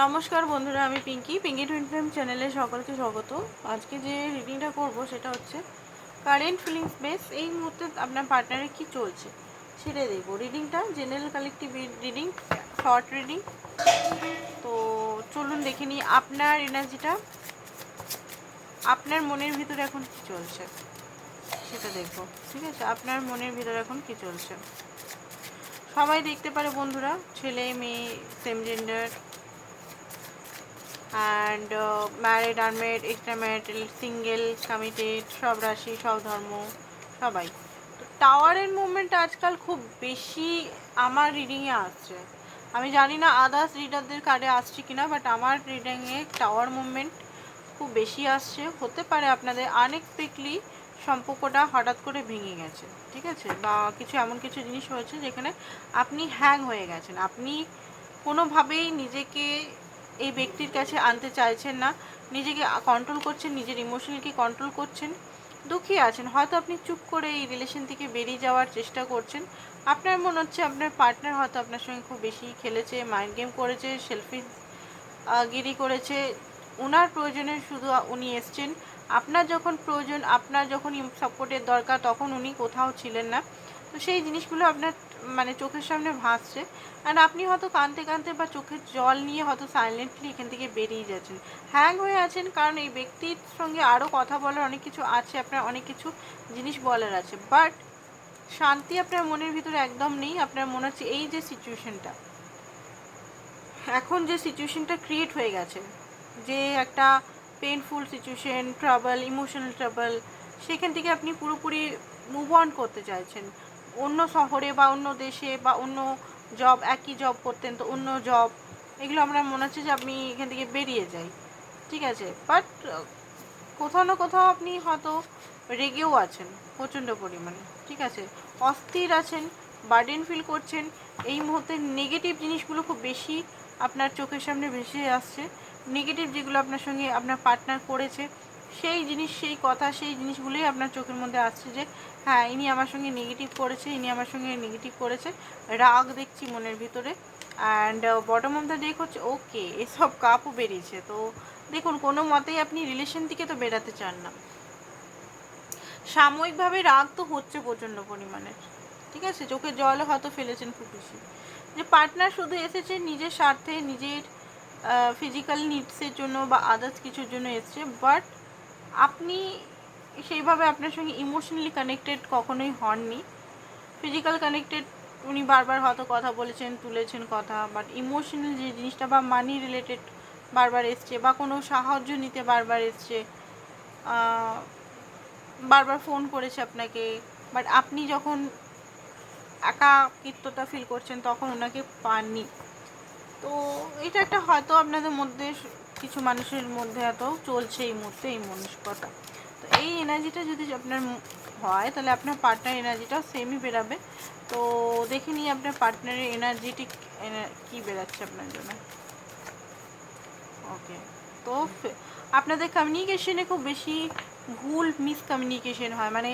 নমস্কার বন্ধুরা, আমি পিঙ্কি। পিঙ্কি টুইন ফ্রেম চ্যানেলে সকলকে স্বাগত। আজকে যে রিডিংটা করব সেটা হচ্ছে কারেন্ট ফিলিংস বেস এই মুহূর্তে আপনার পার্টনারে কি চলছে সেটাই দেখব। রিডিংটা general collective reading short reading তো চলুন দেখে নিই আপনার এনার্জিটা আপনার মনের ভিতরে এখন কি চলছে সেটা দেখব। ঠিক আছে? আপনার মনের ভিতরে এখন কি চলছে? সবাই দেখতে পারে বন্ধুরা, ছেলে, মেয়ে same gender and married unmarried extra single committed সব রাশি, সব ধর্ম, সবাই। তো টাওয়ারের মুভমেন্ট আজকাল খুব বেশি আমার রিডিংয়ে আসছে। আমি জানি না আদার্স রিডারদের কার্ডে আসছে কিনা বাট আমার রিডিংয়ে টাওয়ার মুভমেন্ট খুব বেশি আসছে। হতে পারে আপনাদের আনএক্সপেক্টলি সম্পর্কটা হঠাৎ করে ভেঙে গেছে, ঠিক আছে? বা কিছু এমন কিছু জিনিস হয়েছে যেখানে আপনি হ্যাং হয়ে গেছেন। আপনি কোনোভাবেই নিজেকে এই ব্যক্তির কাছে আনতে চাইছেন না। নিজেকে কন্ট্রোল করছেন, নিজের ইমোশনকে কন্ট্রোল করছেন। দুঃখী আছেন। হয়তো আপনি চুপ করে এই রিলেশন থেকে বেরিয়ে যাওয়ার চেষ্টা করছেন। আপনার মনে হচ্ছে আপনার পার্টনার হয়তো আপনার সঙ্গে খুব বেশি খেলেছে মাইন্ড গেম করেছে সেলফি গিরি করেছে। ওনার প্রয়োজনে শুধু উনি এসছেন। আপনার যখন প্রয়োজন, আপনার যখন সাপোর্টের দরকার, তখন উনি কোথাও ছিলেন না। তো সেই জিনিসগুলো আপনার মানে চোখের সামনে ভাসছে। আর আপনি হয়তো কাঁদতে কাঁদতে বা চোখের জল নিয়ে হয়তো সাইলেন্টলি এখান থেকে বেরিয়ে যাচ্ছেন। হ্যাং হয়ে আছেন কারণ এই ব্যক্তির সঙ্গে আরও কথা বলার অনেক কিছু আছে, আপনার অনেক কিছু জিনিস বলার আছে। বাট শান্তি আপনার মনের ভিতরে একদম নেই, আপনার মনে হচ্ছে এই যে সিচুয়েশনটা এখন যে সিচুয়েশনটা ক্রিয়েট হয়ে গেছে, যে একটা painful situation trouble emotional trouble সেখান থেকে আপনি পুরোপুরি মুভ অন করতে চাইছেন। অন্য শহরে বা অন্য দেশে বা অন্য জব একই জব করতেন তো অন্য জব এগুলো আমরা মনে হচ্ছে যে আপনি এখান থেকে বেরিয়ে যাই। ঠিক আছে? বাট কোথাও না কোথাও আপনি হয়তো রেগেও আছেন প্রচণ্ড পরিমাণে। ঠিক আছে? অস্থির আছেন বার্ডেন ফিল করছেন, এই মুহূর্তে নেগেটিভ জিনিসগুলো খুব বেশি আপনার চোখের সামনে ভেসে আসছে। নেগেটিভ যেগুলো আপনার সঙ্গে আপনার পার্টনার করেছে সেই জিনিস, সেই কথা, সেই জিনিসগুলোই আপনার চোখের মধ্যে আসছে যে হ্যাঁ ইনি আমার সঙ্গে নেগেটিভ করেছে, ইনি আমার সঙ্গে নেগেটিভ করেছে। রাগ দেখছি মনের ভিতরে। And bottom of the deck হচ্ছে ওকে এসব কাপও বেরিয়েছে। তো দেখুন, কোনো মতেই আপনি রিলেশন থেকে তো বেরাতে চান না। সাময়িকভাবে রাগ তো হচ্ছে প্রচণ্ড পরিমাণে। ঠিক আছে? চোখে জল হয়তো ফেলেছেন খুব বেশি। যে পার্টনার শুধু এসেছে, নিজের স্বার্থে, নিজের ফিজিক্যাল নিডসের জন্য বা আদার্স কিছুর জন্য এসছে বাট আপনি সেইভাবে আপনার সঙ্গে ইমোশনালি কানেক্টেড কখনোই হননি। ফিজিক্যাল কানেক্টেড উনি বারবার হয়তো কথা বলেছেন, তুলেছেন কথা বাট ইমোশনাল যে জিনিসটা বা মানি রিলেটেড বারবার এসছে বা কোনো সাহায্য নিতে বারবার এসছে বারবার ফোন করেছে আপনাকে বাট আপনি যখন একাকিত্বতা ফিল করছেন তখন ওনাকে পাননি। তো এটা একটা হয়তো আপনাদের মধ্যে কিছু মানুষের মধ্যে এত চলছে এই মুহূর্তে এই মনস্কতা। তো এই এনার্জিটা যদি আপনার হয়, তাহলে আপনার পার্টনার এনার্জিটাও সেমই বেরাবে। তো দেখে নিই আপনার পার্টনারের এনার্জিটি কী বেরাচ্ছে আপনার জন্য। ওকে তো আপনাদের কমিউনিকেশনে খুব বেশি ভুল মিসকমিউনিকেশন হয়। মানে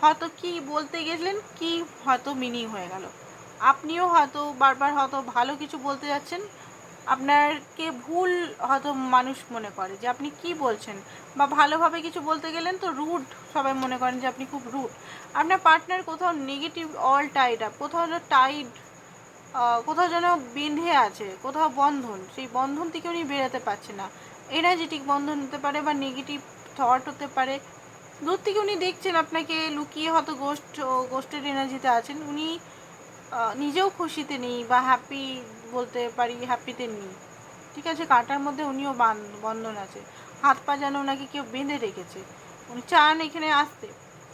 হয়তো কি বলতে গেলেন, কি হয়তো মিনিং হয়ে গেল। আপনিও হয়তো বারবার হয়তো ভালো কিছু বলতে যাচ্ছেন আপনারকে ভুল হয়তো মানুষ মনে করে যে আপনি কি বলছেন বা ভালোভাবে কিছু বলতে গেলেন তো রুড সবাই মনে করেন যে আপনি খুব রুড আপনার পার্টনার কোথাও নেগেটিভ অল টাইড আপ কোথাও যেন টাইড কোথাও যেন বেঁধে আছে, কোথাও বন্ধন, সেই বন্ধন থেকে উনি বেরোতে পারছে না। এনার্জেটিক বন্ধন হতে পারে বা নেগেটিভ থট হতে পারে। দূর থেকে উনি দেখছেন আপনাকে, লুকিয়ে হয়তো গোষ্ঠ গোষ্ঠের এনার্জিতে আছেন। উনি নিজেও খুশিতে নেই বা হ্যাপি বলতে পারি হ্যাপিতে নেই ঠিক আছে, কাঁটার মধ্যে উনিও বন্ধন আছে। হাত পা যেন ওনাকে কেউ বেঁধে রেখেছে। উনি চান এখানে আসতে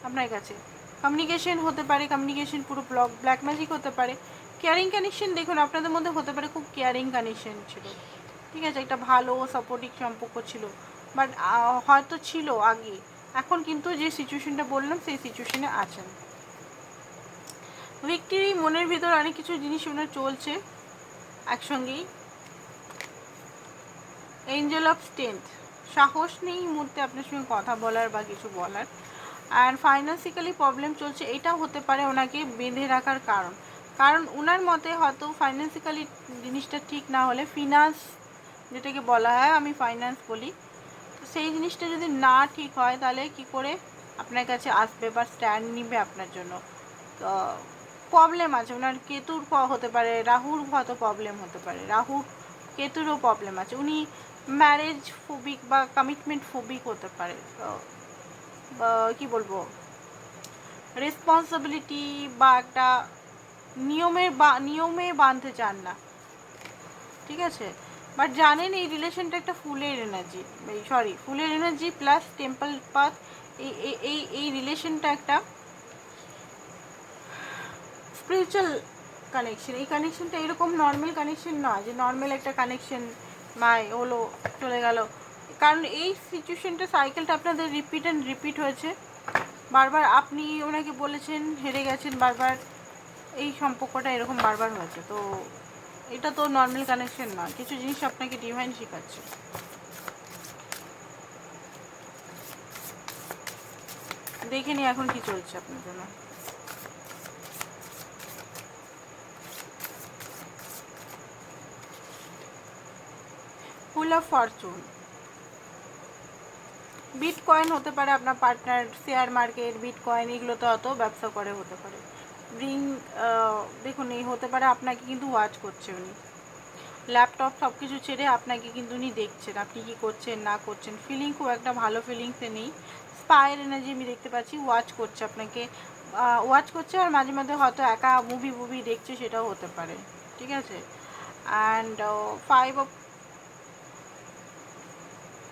আপনার কাছে। কমিউনিকেশন হতে পারে কমিউনিকেশন পুরো ব্লক ব্ল্যাক ম্যাজিক হতে পারে। কেয়ারিং কানেকশন দেখুন, আপনাদের মধ্যে হতে পারে খুব কেয়ারিং কানেকশন ছিল। ঠিক আছে, একটা ভালো সাপোর্টিভ সম্পর্ক ছিল। বাট হয়তো ছিল আগে। এখন কিন্তু যে সিচুয়েশনটা বললাম, সেই সিচুয়েশনে আছেন। ব্যক্তির মনের ভিতর অনেক কিছু জিনিস ওনার চলছে। একসঙ্গেই এঞ্জেল অফ স্ট্রেংথ সাহস নেই মুহূর্তে আপনার সঙ্গে কথা বলার বা কিছু বলার। আর ফাইন্যান্সিক্যালি প্রবলেম চলছে, এটাও হতে পারে ওনাকে বেঁধে রাখার কারণ। কারণ ওনার মতে হয়তো ফাইন্যান্সিক্যালি জিনিসটা ঠিক না হলে ফিনান্স যেটাকে বলা হয়, আমি ফাইন্যান্স বলি। তো সেই জিনিসটা যদি না ঠিক হয়, তাহলে কি করে আপনার কাছে আসবে বা স্ট্যান্ড নিবে আপনার জন্য? তো প্রবলেম আছে। ওনার কেতুর হতে পারে, রাহুর হয়তো প্রবলেম হতে পারে। রাহুর কেতুরও প্রবলেম আছে। উনি ম্যারেজ ফোবিক বা কমিটমেন্ট ফোবিক হতে পারে। কি বলব? রেসপন্সিবিলিটি বা একটা নিয়মের বা, নিয়মে বাঁধতে চান না। ঠিক আছে? বাট জানেন এই রিলেশনটা একটা ফুলের এনার্জি সরি ফুলের এনার্জি প্লাস টেম্পল পাথ এই- এই এই রিলেশনটা একটা স্পিরিচুয়াল কানেকশন এই কানেকশনটা এরকম নর্মাল কানেকশন নয় যে নর্মাল একটা কানেকশন মাই হলো চলে গেল। কারণ এই সিচুয়েশনটা সাইকেলটা আপনাদের রিপিট অ্যান্ড রিপিট হয়েছে। বারবার আপনি ওনাকে বলেছেন, হেরে গেছেন, বারবার এই সম্পর্কটা এরকম বারবার হয়েছে। তো এটা তো নর্মাল কানেকশন নয়। কিছু জিনিস আপনাকে ডিভাইন শেখাচ্ছে। দেখে নি এখন কি চলছে আপনার জন্য। ফুল অফ ফরচুন বিটকয়েন হতে পারে আপনার পার্টনার শেয়ার মার্কেট বিটকয়েন এগুলো তো অত ব্যবসা করে হতে পারে। রিং দেখুন, এই হতে পারে আপনাকে কিন্তু ওয়াচ করছে উনি। ল্যাপটপ সব কিছু ছেড়ে আপনাকে কিন্তু উনি দেখছেন। আপনি কি করছেন, না করছেন? ফিলিং খুব একটা ভালো ফিলিংসে নেই। স্পায়ের এনার্জি আমি দেখতে পাচ্ছি ওয়াচ করছে আপনাকে। ওয়াচ করছে আর মাঝে মাঝে হয়তো একা মুভি মুভি দেখছে, সেটাও হতে পারে। ঠিক আছে? অ্যান্ড ফাইভ অফ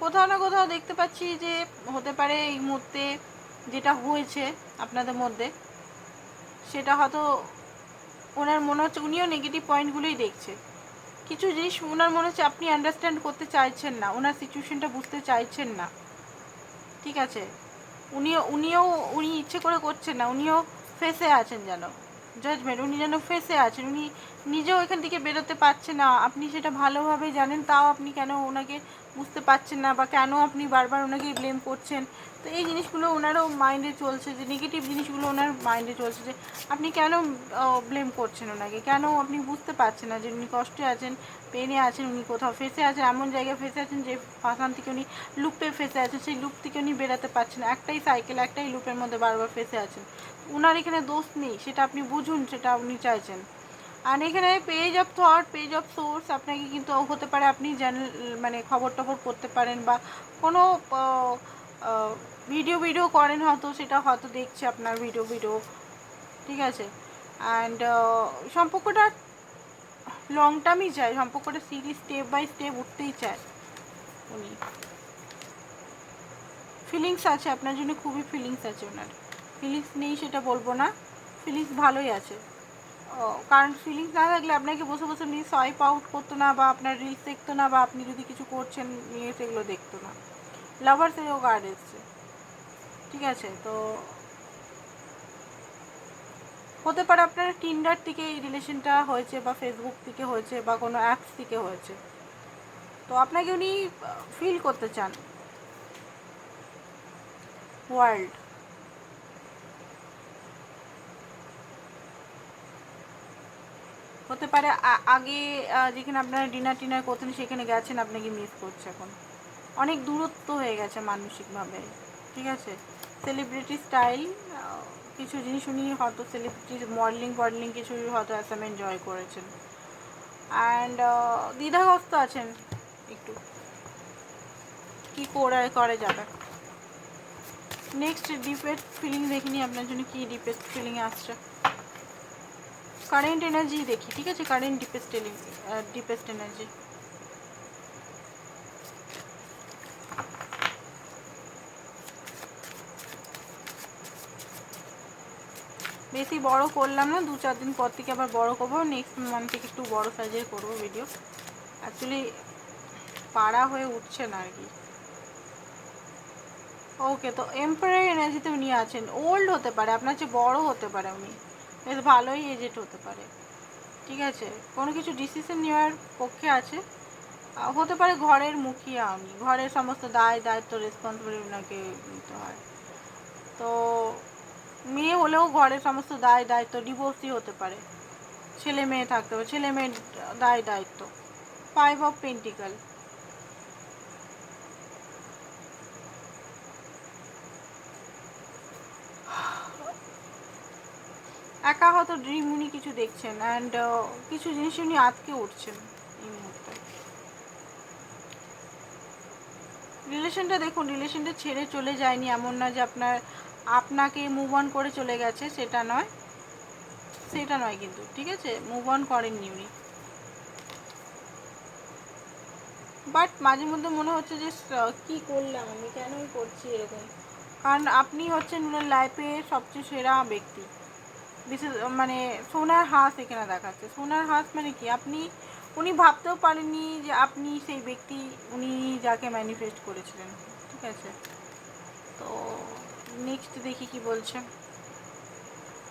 কোথাও না কোথাও দেখতে পাচ্ছি যে হতে পারে এই মুহূর্তে যেটা হয়েছে আপনাদের মধ্যে, সেটা হয়তো ওনার মনে হচ্ছে, উনিও নেগেটিভ পয়েন্টগুলোই দেখছে। কিছু জিনিস ওনার মনে হচ্ছে আপনি আন্ডারস্ট্যান্ড করতে চাইছেন না, ওনার সিচুয়েশনটা বুঝতে চাইছেন না। ঠিক আছে? উনিও উনিও, উনি ইচ্ছে করে করছেন না, উনিও ফেসে আছেন যেন। জাজমেন্ট উনি যেন ফেসে আছেন, উনি নিজেও এখান থেকে বেরোতে পারছেন না। আপনি সেটা ভালোভাবে জানেন, তাও আপনি কেন ওনাকে বুঝতে পারছেন না বা কেন আপনি বারবার ওনাকে ব্লেম করছেন? তো এই জিনিসগুলো ওনারও মাইন্ডে চলছে যে নেগেটিভ জিনিসগুলো ওনার মাইন্ডে চলছে যে, আপনি কেন ব্লেম করছেন ওনাকে? কেন আপনি বুঝতে পারছেন না যে, উনি কষ্টে আছেন পেনে আছেন, উনি কোথাও ফেসে আছেন, এমন জায়গায় ফেসে আছেন যে, ফাঁসান থেকে উনি লুপে ফেসে আছেন, সেই লুপ থেকে উনি বেরাতে পারছেন একটাই সাইকেল একটাই লুপের মধ্যে বারবার ফেসে আছেন। ওনার এখানে দোষ নেই, সেটা আপনি বুঝুন, সেটা উনি চাইছেন। আর এখানে page of thought page of source আপনাকে কিন্তু হতে পারে আপনি চ্যানেল মানে খবর টবর করতে পারেন বা কোনো ভিডিও ভিডিও করেন হয়তো, সেটা হয়তো দেখছে আপনার ভিডিও ভিডিও ঠিক আছে? অ্যান্ড সম্পর্কটা লং টার্মই চায়, সম্পর্কটা সিরিজ স্টেপ বাই স্টেপ উঠতেই চায় উনি। ফিলিংস আছে, আপনার জন্য খুবই ফিলিংস আছে ওনার। ফিলিংস নেই, সেটা বলব না। ফিলিংস ভালোই আছে। কারণ ফিলিংস না থাকলে আপনাকে বসে বসে নিয়ে সোয়াইপ আউট করতো না বা আপনার রিলস দেখতো না বা আপনি যদি কিছু করছেন, নিয়ে সেগুলো দেখতো না। লাভার্সেরও কার্ড এসছে। ঠিক আছে, তো হতে পারে আপনার টিন্ডার থেকে এই রিলেশনটা হয়েছে বা ফেসবুক থেকে হয়েছে বা কোনো অ্যাপস থেকে হয়েছে। তো আপনাকে উনি ফিল করতে চান। ওয়ার্ল্ড হতে পারে আগে যেখানে আপনারা ডিনার টিনার করতেন, সেখানে গেছেন আপনাকে মিস করছে এখন? অনেক দূরত্ব হয়ে গেছে মানসিকভাবে, ঠিক আছে? সেলিব্রিটি স্টাইল কিছু জিনিস উনি হয়তো সেলিব্রিটি মডেলিং ফডেলিং কিছু হয়তো অ্যাসাইনমেন্ট জয় করেছেন। অ্যান্ড দ্বিধাগ্রস্ত আছেন একটু। কি করে করে যাবে? নেক্সট ডিপেস্ট ফিলিং দেখিনি আপনার জন্য কি ডিপেস্ট ফিলিং আসছে? কারেন্ট এনার্জি দেখি ঠিক আছে কারেন্ট ডিপেস্ট ডিপেস্ট এনার্জি বেশি বড় করলাম না দু চার দিন পর থেকে আবার বড় করব। নেক্সট মান্থ থেকে একটু বড় সাইজের করব ভিডিও অ্যাকচুয়ালি পাড়া হয়ে উঠছে না আর কি। ওকে তো এম্পায়ার এনার্জিতে উনি আছেন। ওল্ড হতে পারে, আপনার চেয়ে বড় হতে পারে উনি। বেশ ভালোই এজেড হতে পারে। ঠিক আছে? কোনো কিছু ডিসিশন নেওয়ার পক্ষে আছে? হতে পারে ঘরের মুখিয়া উনি ঘরের সমস্ত দায়, দায়িত্ব রেসপন্সিবিলিটি ওনাকে নিতে হয়। তো মেয়ে হলেও ঘরের সমস্ত দায়, দায়িত্ব ডিভোর্সই হতে পারে। ছেলে মেয়ে থাকতে পারে ছেলে মেয়ের দায়, দায়িত্ব। ফাইভ অফ পেন্টিকাল একা হয়তো ড্রিম উনি কিছু দেখছেন অ্যান্ড কিছু জিনিস উনি আটকে উঠছেন এই মুহূর্তে। রিলেশনটা দেখুন রিলেশনটা ছেড়ে চলে যায়নি এমন না যে আপনার, আপনাকে মুভ অন করে চলে গেছে, সেটা নয়। সেটা নয় কিন্তু, ঠিক আছে? মুভ অন করেননি উনি। বাট মাঝে মধ্যে মনে হচ্ছে যে কি করলাম আমি? কেনই করছি এরকম? কারণ আপনি হচ্ছেন লাইফে সবচেয়ে সেরা ব্যক্তি। বিশেষ মানে সোনার হাঁস এখানে দেখাচ্ছে। সোনার হাঁস মানে কি? আপনি, উনি ভাবতেও পারেননি যে আপনি সেই ব্যক্তি, উনি যাকে ম্যানিফেস্ট করেছিলেন। ঠিক আছে? তো নেক্সট দেখি কি বলছে।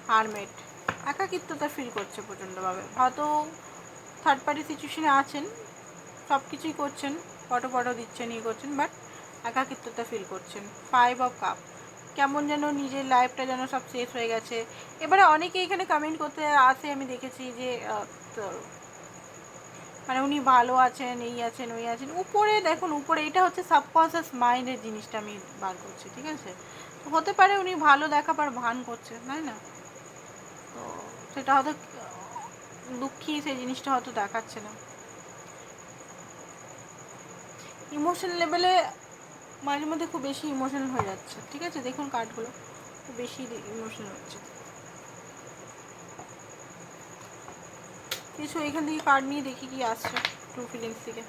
হারমেট একাকিত্বতা ফিল করছে প্রচণ্ডভাবে। হয়তো থার্ড পার্টি সিচুয়েশনে আছেন সব কিছুই করছেন ফটো ফটো দিচ্ছেন ইয়ে করছেন বাট একাকিত্বতা ফিল করছেন। ফাইভ অফ কাপ কেমন যেন নিজের লাইফটা যেন সব শেষ হয়ে গেছে। এবারে অনেকে এখানে কমেন্ট করতে আসে, আমি দেখেছি যে মানে উনি ভালো আছেন, এই আছেন, ওই আছেন। উপরে দেখুন, উপরে এটা হচ্ছে সাবকনসিয়াস মাইন্ডের জিনিসটা আমি বার করছি, ঠিক আছে? হতে পারে উনি ভালো দেখাবার ভান করছেন, তাই না? তো সেটা হয়তো, দুঃখী সেই জিনিসটা হয়তো দেখাচ্ছে না। ইমোশন লেভেলে মাঝে মধ্যে খুব বেশি ইমোশনাল হয়ে যাচ্ছে, ঠিক আছে? দেখুন কার্ডগুলো খুব বেশি ইমোশনাল হচ্ছে। কিছু এখান থেকে কার্ড নিয়ে দেখি কি আসছে ট্রু ফিলিংস থেকে।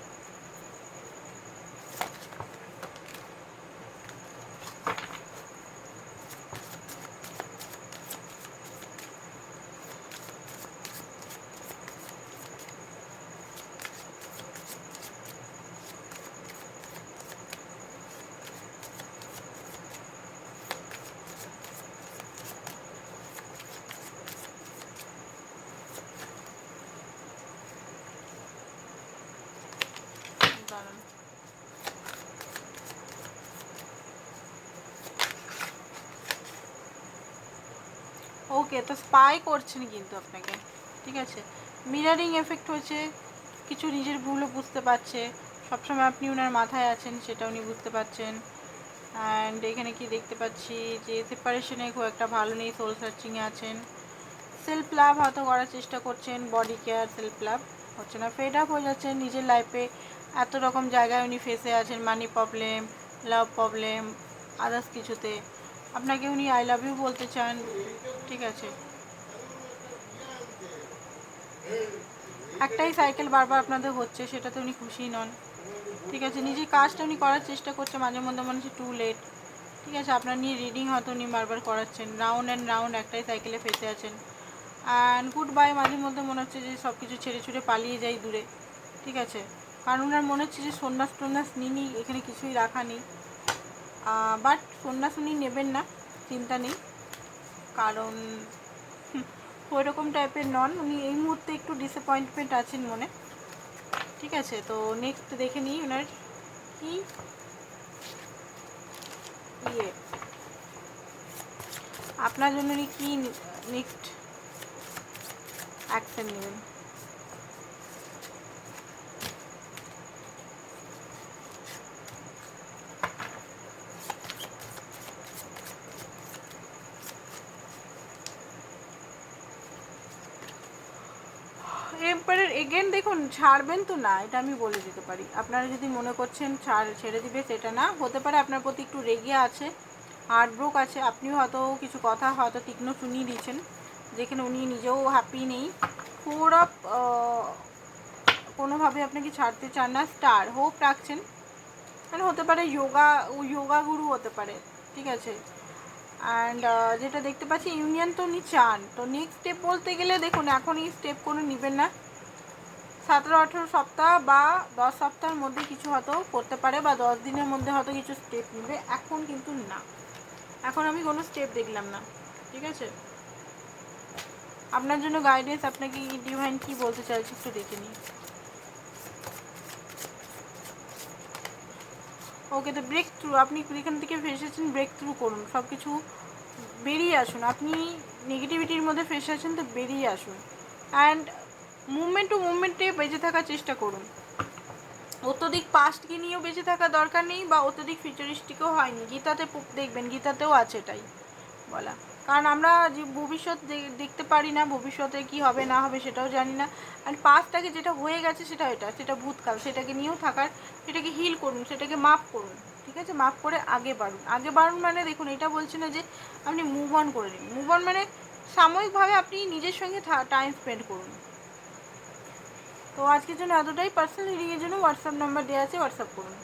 ওকে, তো স্পাই করছেন কিন্তু আপনাকে, ঠিক আছে? মিরারিং এফেক্ট হয়েছে, কিছু নিজের ভুলও বুঝতে পারছে, সবসময় আপনি ওনার মাথায় আছেন, সেটা উনি বুঝতে পারছেন। অ্যান্ড এখানে কি দেখতে পাচ্ছি যে সেপারেশনে খুব একটা ভালো নেই সোল সার্চিংয়ে আছেন। সেলফ লাভ হয়তো করার চেষ্টা করছেন বডি কেয়ার সেলফ লাভ হচ্ছে না। ফেড আপ হয়ে যাচ্ছেন, নিজের লাইফে এত রকম জায়গায় উনি ফেসে আছেন money problem love problem others কিছুতে। আপনাকে উনি আই লাভ ইউ বলতে চান ঠিক আছে। একটাই সাইকেল বারবার আপনাদের হচ্ছে, সেটাতে উনি খুশি নন। ঠিক আছে নিজের কাজটা উনি করার চেষ্টা করছে, মাঝে মধ্যে মনে হচ্ছে টু লেট ঠিক আছে, আপনার নিয়ে রিডিং হয়তো উনি বারবার করাচ্ছেন। রাউন্ড অ্যান্ড রাউন্ড একটাই সাইকেলে ফেসে আছেন। অ্যান্ড গুড বাই মাঝে মধ্যে মনে হচ্ছে যে সব কিছু ছেড়ে ছুড়ে পালিয়ে যাই দূরে। ঠিক আছে, কারণ ওনার মনে হচ্ছে যে সন্ন্যাস টন্যাস নিনি, এখানে কিছুই রাখা নেই। বাট সন্ন্যাস উনি নেবেন না, চিন্তা নেই। কারণ ওই রকম টাইপের নন। উনি এই মুহূর্তে একটু ডিসঅ্যাপয়েন্টমেন্ট আছেন মনে। ঠিক আছে, তো নেক্সট দেখে নিই ওনার কি ইয়ে। আপনার জন্য উনি কি নেক্সট অ্যাকশন নেবেন? এগেন দেখুন, ছাড়বেন তো না, এটা আমি বলে দিতে পারি। আপনারা যদি মনে করছেন ছাড় ছেড়ে দিবে, সেটা না, হতে পারে আপনার প্রতি একটু রেগে আছে হার্টব্রোক আছে, আপনিও হয়তো কিছু কথা হয়তো তীক্ষ্ণ শুনিয়ে দিয়েছেন, যেখানে উনি নিজেও হ্যাপি নেই। ফোর অফ কোনোভাবে আপনাকে ছাড়তে চান না স্টার হোপ রাখছেন। মানে হতে পারে যোগা যোগা গুরু হতে পারে, ঠিক আছে? অ্যান্ড যেটা দেখতে পাচ্ছি ইউনিয়ন তো উনি চান। তো নেক্সট স্টেপ বলতে গেলে, দেখুন, এখন এই স্টেপ কোনো নেবেন না। সতেরো আঠেরো সপ্তাহ বা দশ সপ্তাহের মধ্যে কিছু হয়তো করতে পারে বা দশ দিনের মধ্যে হয়তো কিছু স্টেপ নেবে। এখন কিন্তু না। এখন আমি কোনো স্টেপ দেখলাম না। ঠিক আছে? আপনার জন্য গাইডেন্স আপনাকে ডিভাইন কি বলতে চাইছে একটু দেখে নিই ওকে তো ব্রেক থ্রু আপনি এখান থেকে ফেসেছেন ব্রেক থ্রু করুন। সব কিছু বেরিয়ে আসুন। আপনি নেগেটিভিটির মধ্যে ফেসে আছেন, তো বেরিয়ে আসুন। অ্যান্ড মুভমেন্ট টু মুভমেন্টে বেঁচে থাকার চেষ্টা করুন। অত্যধিক পাস্টকে নিয়েও বেঁচে থাকা দরকার নেই বা অত্যধিক ফিউচারিস্টিকও হয়নি। গীতাতে দেখবেন, গীতাতেও আছে এটাই বলা। কারণ আমরা যে ভবিষ্যৎ দেখতে পারি না, ভবিষ্যতে কি হবে, না হবে সেটাও জানি না। আর পাস্টটাকে যেটা হয়ে গেছে সেটা এটা, সেটা ভূতকাল, সেটাকে নিয়েও থাকার, সেটাকে হিল করুন, সেটাকে মাপ করুন, ঠিক আছে? মাপ করে আগে বাড়ুন। আগে বাড়ুন মানে দেখুন, এটা বলছি না যে আপনি মুভ অন করে নিন। মুভ অন মানে সাময়িকভাবে আপনি নিজের সঙ্গে টাইম স্পেন্ড করুন। তো আজকের জন্য এতটাই। পার্সোনাল রিডিংয়ের জন্য হোয়াটসঅ্যাপ নাম্বার দেওয়া আছে হোয়াটসঅ্যাপ করুন।